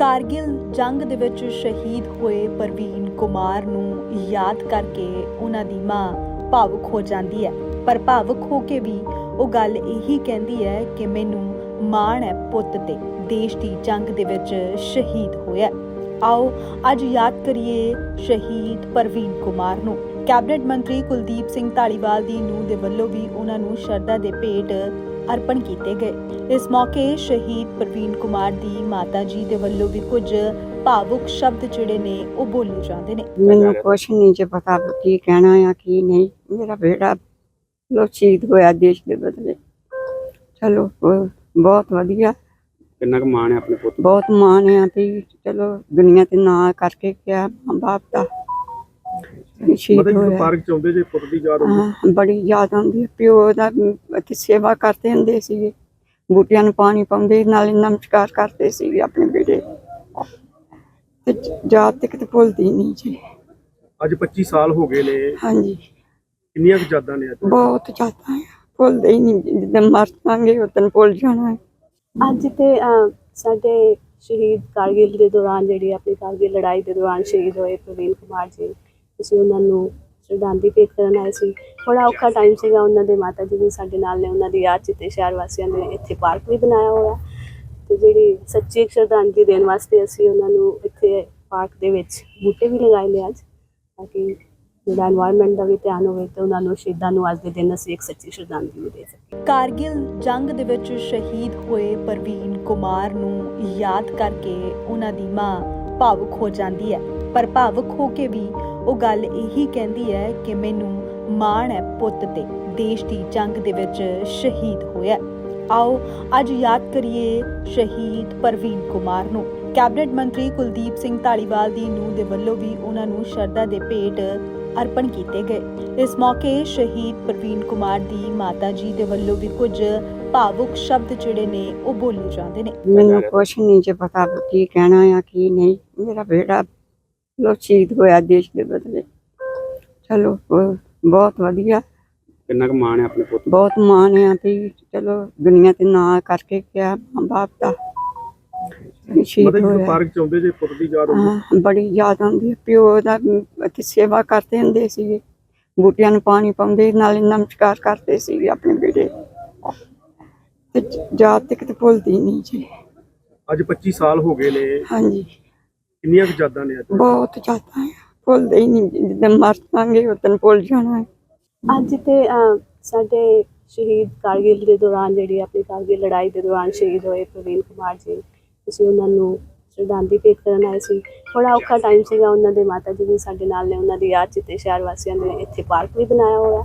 ਕਾਰਗਿਲ ਜੰਗ ਦੇ ਵਿੱਚ ਸ਼ਹੀਦ ਹੋਏ ਪ੍ਰਵੀਨ ਕੁਮਾਰ ਨੂੰ ਯਾਦ ਕਰਕੇ ਉਹਨਾਂ ਦੀ ਮਾਂ ਭਾਵੁਕ ਹੋ ਜਾਂਦੀ ਹੈ। ਪਰ ਭਾਵੁਕ ਹੋ ਕੇ ਵੀ ਉਹ ਗੱਲ ਇਹੀ ਕਹਿੰਦੀ ਹੈ ਕਿ ਮੈਨੂੰ ਮਾਣ ਹੈ ਪੁੱਤ ਤੇ, ਦੇਸ਼ ਦੀ ਜੰਗ ਦੇ ਵਿੱਚ ਸ਼ਹੀਦ ਹੋਇਆ ਆਓ ਅੱਜ ਯਾਦ ਕਰੀਏ ਸ਼ਹੀਦ ਪ੍ਰਵੀਨ ਕੁਮਾਰ ਨੂੰ। ਕੈਬਨਿਟ ਮੰਤਰੀ ਕੁਲਦੀਪ ਸਿੰਘ ਢਾਲੀਵਾਲ ਦੀ ਨੂੰ ਦੇ ਵੱਲੋਂ ਵੀ ਉਹਨਾਂ ਨੂੰ ਸ਼ਰਧਾ ਦੇ ਭੇਟ ਅਰਪਣ ਕੀਤੇ ਗਏ। ਇਸ ਮੌਕੇ ਸ਼ਹੀਦ ਪ੍ਰਵੀਨ ਕੁਮਾਰ ਦੀ ਮਾਤਾ ਜੀ ਦੇ ਵੱਲੋਂ ਵੀ ਕੁਝ ਭਾਵੁਕ ਸ਼ਬਦ ਜਿਹੜੇ ਨੇ ਉਹ ਬੋਲੇ ਜਾਂਦੇ ਨੇ। ਮੈਨੂੰ ਕੁਛ ਨਹੀਂ ਜੇ ਪਤਾ ਕੀ ਕਹਿਣਾ ਆ ਕੀ ਨਹੀਂ। ਮੇਰਾ ਬੇਟਾ ਲੋ ਸ਼ਹੀਦ ਹੋਇਆ ਦੇਸ਼ ਦੇ ਬਦਲੇ। ਚਲੋ ਬਹੁਤ ਵਧੀਆ। ਕਿੰਨਾ ਕੁ ਮਾਣ ਹੈ ਆਪਣੇ ਪੁੱਤ? ਬਹੁਤ ਮਾਣ ਆ ਵੀ ਚਲੋ ਦੁਨੀਆ ਤੇ ਨਾਂ ਕਰਕੇ ਕਿਹਾ ਮਾਂ ਬਾਪ ਦਾ। ਸ਼ਹੀਦ ਮਤਲਬ ਜਦੋਂ ਹੋਇਆ। ਪਾਰਕ ਚ ਆਉਂਦੇ ਜੇ ਪੁੱਤ ਦੀ ਯਾਦ ਆਉਂਦੀ? ਹਾਂ ਬੜੀ ਯਾਦ ਆਉਂਦੀ ਹੈ। ਪਿਓ ਦਾ ਇੱਥੇ ਸੇਵਾ ਕਰਦੇ ਹੁੰਦੇ ਸੀਗੇ। ਬੂਟਿਆਂ ਨੂੰ ਪਾਣੀ ਪਾਉਂਦੇ ਨਾਲੇ ਨਮਸਕਾਰ ਕਰਦੇ ਸੀਗੇ ਆਪਣੇ ਬੇਟੇ। ਤੇ ਯਾਦ ਤੱਕ ਤੇ ਭੁੱਲਦੀ ਨਹੀਂ ਜੀ। ਅੱਜ 25 ਸਾਲ ਹੋ ਗਏ ਨੇ। ਹਾਂਜੀ। ਕਿੰਨੀਆਂ ਕੁ ਯਾਦਾਂ ਨੇ ਅੱਜ? ਬਹੁਤ ਜ਼ਿਆਦਾ ਹੈ ਭੁੱਲਦੇ ਹੀ ਨਹੀਂ ਜਿੱਦਾਂ ਮਰ ਜਾਵਾਂਗੇ ਉਦੋਂ ਭੁੱਲ ਜਾਣਾ ਹੈ। ਅੱਜ ਤੇ ਅਹ, ਸਾਡੇ ਸ਼ਹੀਦ ਕਾਰਗਿਲ ਦੇ ਦੌਰਾਨ ਜਿਹੜੀ ਆਪਣੀ ਕਾਰਗਿਲ ਲੜਾਈ ਦੇ ਦੌਰਾਨ ਸ਼ਹੀਦ ਹੋਏ ਪ੍ਰਵੀਨ ਕੁਮਾਰ ਜੀ। ਅਸੀਂ ਉਹਨਾਂ ਨੂੰ ਸ਼ਰਧਾਂਜਲੀ ਭੇਟ ਕਰਨ ਆਏ ਸੀ। ਬੜਾ ਔਖਾ ਟਾਈਮ ਸੀਗਾ ਉਹਨਾਂ ਦੇ ਮਾਤਾ ਜੀ ਵੀ ਸਾਡੇ ਨਾਲ ਨੇ, ਉਹਨਾਂ ਦੀ ਯਾਦ 'ਚ ਤੇ ਸ਼ਹਿਰ ਵਾਸੀਆਂ ਨੇ ਇੱਥੇ ਪਾਰਕ ਵੀ ਬਣਾਇਆ ਹੋਇਆ। ਤੇ ਜਿਹੜੀ ਸੱਚੀ ਸ਼ਰਧਾਂਜਲੀ ਦੇਣ ਵਾਸਤੇ ਅਸੀਂ ਉਹਨਾਂ ਨੂੰ ਇੱਥੇ ਪਾਰਕ ਦੇ ਵਿੱਚ ਬੂਟੇ ਵੀ ਲਗਾਏ ਨੇ ਅੱਜ, ਤਾਂ ਕਿ ਜਿਹੜਾ এনवायरमेंट ਦਾ ਵੀ ਧਿਆਨ ਹੋਵੇ ਤੇ ਉਹਨਾਂ ਨੂੰ ਸ਼ਹੀਦਾਂ ਨੂੰ ਅੱਜ ਦੇ ਦਿਨ ਅਸੀਂ ਇੱਕ ਸੱਚੀ ਸ਼ਰਧਾਂਜਲੀ ਵੀ ਦੇ ਸਕੀਏ। ਕਾਰਗਿਲ ਜੰਗ ਦੇ ਵਿੱਚ ਸ਼ਹੀਦ ਹੋਏ ਪ੍ਰਵੀਨ ਕੁਮਾਰ ਨੂੰ ਯਾਦ ਕਰਕੇ ਉਹਨਾਂ ਦੀ ਮਾਂ ਭਾਵੁਕ ਹੋ ਜਾਂਦੀ ਹੈ। ਪਰ ਭਾਵੁਕ ਹੋ ਕੇ ਵੀ ਉਹ ਗੱਲ ਇਹੀ ਕਹਿੰਦੀ ਹੈ ਕਿ ਮੈਨੂੰ ਮਾਣ ਹੈ ਪੁੱਤ ਤੇ, ਦੇਸ਼ ਦੀ ਜੰਗ ਦੇ ਵਿੱਚ ਸ਼ਹੀਦ ਹੋਇਆ ਆਓ ਅੱਜ ਯਾਦ ਕਰੀਏ ਸ਼ਹੀਦ ਪ੍ਰਵੀਨ ਕੁਮਾਰ ਨੂੰ। ਕੈਬਨਿਟ ਮੰਤਰੀ ਕੁਲਦੀਪ ਸਿੰਘ ਢਾਲੀਵਾਲ ਦੀ ਨੂੰਹ ਦੇ ਵੱਲੋਂ ਵੀ ਉਹਨਾਂ ਨੂੰ ਸ਼ਰਧਾ ਦੇ ਭੇਟ ਅਰਪਣ ਕੀਤੇ ਗਏ। ਇਸ ਮੌਕੇ ਸ਼ਹੀਦ ਪ੍ਰਵੀਨ ਕੁਮਾਰ ਦੀ ਮਾਤਾ ਜੀ ਦੇ ਵੱਲੋਂ ਵੀ ਕੁਝ ਭਾਵੁਕ ਸ਼ਬਦ ਜਿਹੜੇ ਨੇ, ਉਹ ਬੋਲੇ ਜਾਂਦੇ ਨੇ। ਮੈਨੂੰ ਕੁਛ ਨਹੀਂ ਜੇ ਪਤਾ ਕੀ ਕਹਿਣਾ ਆ, ਕੀ ਨਹੀਂ। ਮੇਰਾ ਬੇਟਾ ਲੋ ਸ਼ਹੀਦ ਹੋਇਆ ਦੇਸ਼ ਦੇ ਬਦਲੇ। ਚਲੋ ਬਹੁਤ ਵਧੀਆ। ਕਿੰਨਾ ਕੁ ਮਾਣ ਹੈ ਆਪਣੇ ਪੁੱਤ ਤੇ? ਬਹੁਤ ਮਾਣ ਆ ਵੀ ਚਲੋ ਦੁਨੀਆ ਤੇ ਨਾਂ ਕਰਕੇ ਕਿਹਾ ਮਾਂ ਬਾਪ ਦਾ। ਵੀ ਸ਼ਹੀਦ ਮਤਲਬ ਜਦੋਂ ਹੋਇਆ। ਪਾਰਕ ਚ ਆਉਂਦੇ ਜੇ ਪੁੱਤ ਦੀ ਯਾਦ ਆਉਂਦੀ? ਹਾਂ ਬੜੀ ਯਾਦ ਆਉਂਦੀ ਹੈ। ਪਿਓ ਦਾ ਇੱਥੇ ਸੇਵਾ ਕਰਦੇ ਹੁੰਦੇ ਸੀਗੇ। ਬੂਟਿਆਂ ਨੂੰ ਪਾਣੀ ਪਾਉਂਦੇ ਨਾਲੇ ਨਮਸਕਾਰ ਕਰਦੇ ਸੀਗੇ ਆਪਣੇ ਬੇਟੇ। ਤੇ ਯਾਦ ਤੇ ਭੁੱਲਦੀ ਨਹੀਂ ਜੀ। ਅੱਜ 25 ਸਾਲ ਹੋ ਗਏ ਨੇ। ਹਾਂਜੀ। ਕਿੰਨੀਆਂ ਕੁ ਯਾਦਾਂ ਨੇ ਅੱਜ? ਬਹੁਤ ਜ਼ਿਆਦਾ ਹੈ। ਭੁੱਲਦੇ ਹੀ ਨਹੀਂ ਜਿੱਦਾਂ ਮਰ ਜਾਵਾਂਗੇ ਉਦੋਂ ਭੁੱਲ ਜਾਣਾ ਹੈ। ਅੱਜ ਤੇ ਅਹ, ਸਾਡੇ ਸ਼ਹੀਦ ਕਾਰਗਿਲ ਦੇ ਦੌਰਾਨ ਜਿਹੜੀ ਆਪਣੀ ਕਾਰਗਿਲ ਲੜਾਈ ਦੇ ਦੌਰਾਨ ਸ਼ਹੀਦ ਹੋਏ ਪ੍ਰਵੀਨ ਕੁਮਾਰ ਜੀ ਅਸੀਂ ਉਹਨਾਂ ਨੂੰ ਸ਼ਰਧਾਂਜਲੀ ਭੇਟ ਕਰਨ ਆਏ ਸੀ। ਬੜਾ ਔਖਾ ਟਾਈਮ ਸੀਗਾ ਉਹਨਾਂ ਦੇ ਮਾਤਾ ਜੀ ਵੀ ਸਾਡੇ ਨਾਲ ਨੇ ਉਹਨਾਂ ਦੀ ਯਾਦ 'ਚ ਤੇ ਸ਼ਹਿਰ ਵਾਸੀਆਂ ਨੇ ਇੱਥੇ ਪਾਰਕ ਵੀ ਬਣਾਇਆ ਹੋਇਆ।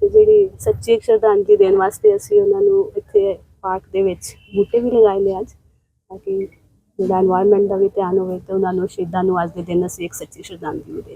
ਤੇ ਜਿਹੜੀ ਸੱਚੀ ਸ਼ਰਧਾਂਜਲੀ ਦੇਣ ਵਾਸਤੇ ਅਸੀਂ ਉਹਨਾਂ ਨੂੰ ਇੱਥੇ ਪਾਰਕ ਦੇ ਵਿੱਚ ਬੂਟੇ ਵੀ ਲਗਾਏ ਨੇ ਅੱਜ ਤਾਂ ਕਿ ਜਿਹੜਾ এনवायरमेंट ਦਾ ਵੀ ਧਿਆਨ ਹੋਵੇ ਤੇ ਉਹਨਾਂ ਨੂੰ ਸ਼ਹੀਦਾਂ ਨੂੰ ਅੱਜ ਦੇ ਦਿਨ ਅਸੀਂ ਇੱਕ ਸੱਚੀ ਸ਼ਰਧਾਂਜਲੀ ਦੇ